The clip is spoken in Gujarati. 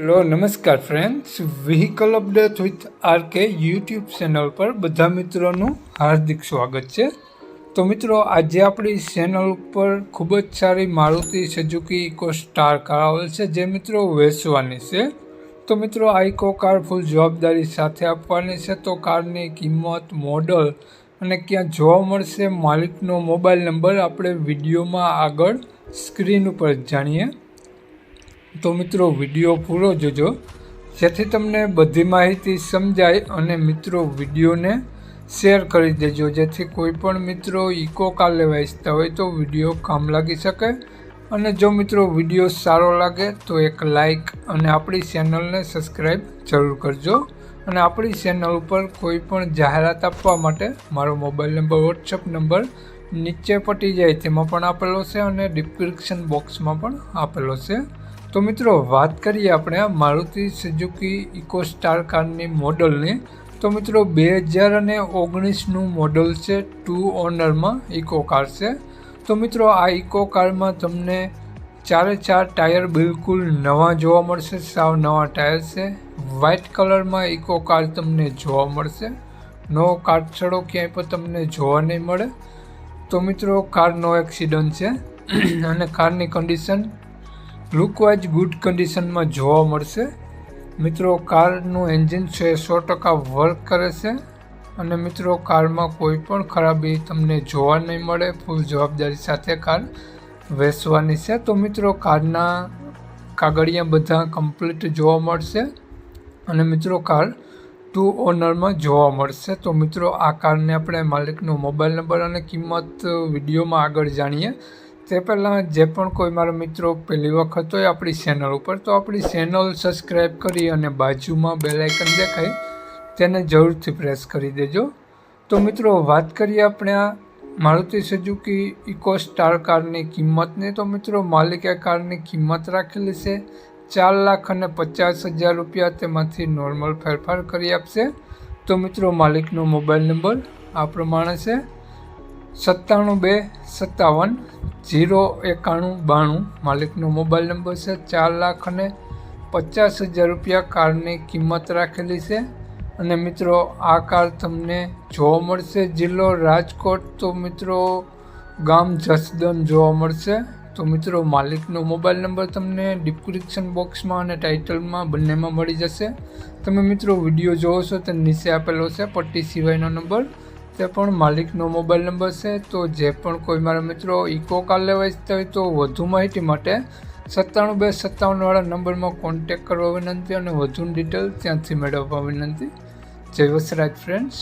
હેલો, નમસ્કાર friends vehicle update with RK YouTube channel પર બધા મિત્રોનું હાર્દિક સ્વાગત છે. તો મિત્રો, આજે આપણી ચેનલ ઉપર ખૂબ જ સારી Maruti Suzuki Eeco star car આવેલ છે, જે મિત્રો વેચવાની છે. તો મિત્રો, આ ઇકો કાર ફૂલ જવાબદારી સાથે આપવાની છે. તો કારની કિંમત મોડલ અને ક્યાં જોવા મળશે, માલિકનો મોબાઈલ નંબર આપણે વિડીયોમાં આગળ સ્ક્રીન ઉપર જાણીએ. તો મિત્રો વીડિયો પૂરો જોજો. જેથી તમને બધી માહિતી સમજાય અને મિત્રો વિડીયોને શેર કરી દેજો. જેથી કોઈ પણ મિત્રો ઇકો કાર લેવા ઈચ્છતા હોય તો વીડિયો કામ લાગી શકે. અને જો મિત્રો વીડિયો સારો લાગે તો એક લાઈક અને આપણી ચેનલને સબસ્ક્રાઈબ જરૂર કરજો. અને આપણી ચેનલ ઉપર કોઈ પણ જાહેરાત આપવા માટે મારો મોબાઈલ નંબર વોટ્સઅપ નંબર નીચે પટી જાય તેમાં પણ આપેલો છે અને ડિસ્ક્રિપ્શન બોક્સમાં પણ આપેલો છે. તો મિત્રો, વાત કરીએ આપણે મારુતિ સુઝુકી ઇકો સ્ટાર કારની મોડલની. તો મિત્રો બે હજાર અને ઓગણીસનું મોડલ છે, ટુ ઓનરમાં ઇકો કાર છે. તો મિત્રો, આ ઇકો કારમાં તમને ચારે ચાર ટાયર બિલકુલ નવા જોવા મળશે, સાવ નવા ટાયર છે. વ્હાઇટ કલરમાં ઇકો કાર તમને જોવા મળશે. નો કાટછડો ક્યાંય પણ તમને જોવા નહીં મળે. તો મિત્રો કાર નો એક્સિડન્ટ છે. અને કારની કન્ડિશન લુકવાઇઝ ગુડ કન્ડિશનમાં જોવા મળશે. મિત્રો, કારનું એન્જિન છે સો ટકા વર્ક કરે છે અને મિત્રો, કારમાં કોઈ પણ ખરાબી તમને જોવા નહીં મળે. ફૂલ જવાબદારી સાથે કાર વેચવાની છે. તો મિત્રો, કારના કાગળિયા બધા કમ્પ્લીટ જોવા મળશે અને મિત્રો, કાર ટુ ઓનરમાં જોવા મળશે. તો મિત્રો, આ કારને આપણે માલિકનો મોબાઈલ નંબર અને કિંમત વિડીયોમાં આગળ જાણીએ. તે પહેલાં જે પણ કોઈ મારા મિત્રો પહેલી વખત હોય આપણી ચેનલ ઉપર, તો આપણી ચેનલ સબસ્ક્રાઈબ કરી અને બાજુમાં બેલાઇકન દેખાય, તેને જરૂરથી પ્રેસ કરી દેજો. તો મિત્રો, વાત કરીએ આપણે આ મારુતિ સુઝુકી ઇકો સ્ટાર કારની કિંમતની. તો મિત્રો, માલિકે કારની કિંમત રાખેલી છે ચાર લાખ અને પચાસ હજાર રૂપિયા. તેમાંથી નોર્મલ ફેરફાર કરી આપશે. તો મિત્રો, માલિકનો મોબાઈલ નંબર આ પ્રમાણે છે. સત્તાણું બે, સત્તાવન જીરો એકાણું બાણું. માલિકનો મોબાઈલ નંબર છે ચાર લાખ અને પચાસ હજાર રૂપિયા. કારની કિંમત રાખેલી છે. અને મિત્રો, આ કાર તમને જોવા મળશે. જિલ્લો રાજકોટ. તો મિત્રો, ગામ જસદન જોવા મળશે. તો મિત્રો, માલિકનો મોબાઈલ નંબર તમને ડિસ્ક્રિપ્શન બોક્સમાં અને ટાઇટલમાં બંનેમાં મળી જશે. તમે મિત્રો, વીડિયો જોવો છો તે નીચે આપેલો છે. પટ્ટી સિવાયનો નંબર. તે પણ માલિકનો મોબાઈલ નંબર છે, તો જે પણ કોઈ મારા મિત્રો ઇકો કાર લેવા ઈચ્છતા હોય તો વધુ માહિતી માટે સત્તાણું બે સત્તાવનવાળા નંબરમાં કોન્ટેક કરવા વિનંતી અને વધુ ડિટેલ ત્યાંથી મેળવવા વિનંતી જય વસરાજ ફ્રેન્ડ્સ